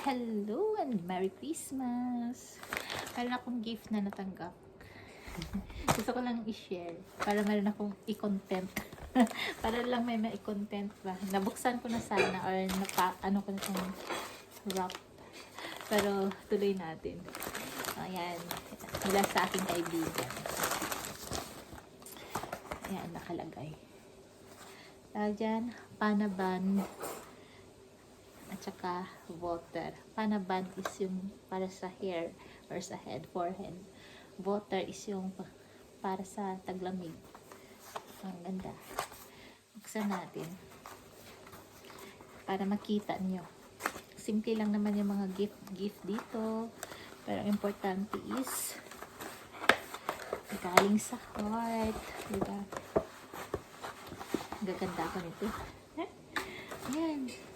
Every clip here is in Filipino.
Hello and Merry Christmas! Meron akong gift na natanggap. Gusto ko lang i-share para meron akong i-content. para lang may ma-content ba. Nabuksan ko na sana or napa, ano ko na itong wrap. Pero tuloy natin. Ayan. Mula sa aking kaibigan. Ayan, nakalagay. Tawag dyan, panaban at water. Panaban is yung para sa hair or sa head, forehead. Water is yung pa- para sa taglamig. Ang ganda. Buksan natin. Para makita nyo. Simple lang naman yung mga gift gift dito. Pero importante is galing sa heart. Diba? Gaganda ko nito. Ayan.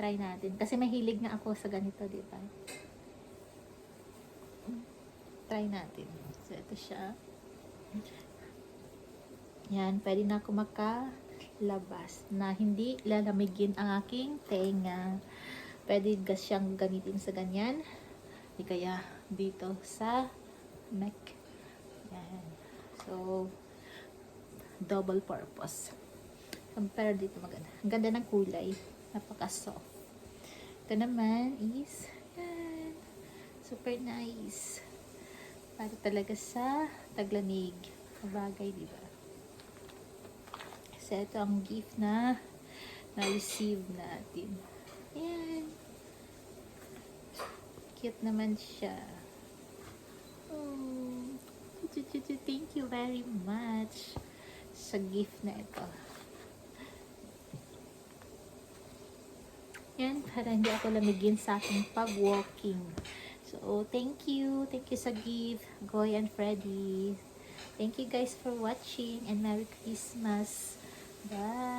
Try natin. Kasi mahilig nga ako sa ganito, di ba? Try natin. So, ito siya. Yan, pwede na ako makalabas na hindi lalamigin ang aking tenga. Pwede ga siyang gamitin sa ganyan. Di kaya dito sa neck. Yan. So, double purpose. Compare dito maganda. Ang ganda ng kulay. Napaka-soft. Ito naman is, yan. Super nice. Para talaga sa taglamig. Bagay, di ba? Kasi ito ang gift na na-receive natin. Yan. Cute naman siya. Oh. Thank you very much sa gift na ito. Yan, para hindi ako lamigin sa aking pag-walking. So, thank you. Thank you sa gift, Goy and Freddy. Thank you guys for watching and Merry Christmas. Bye!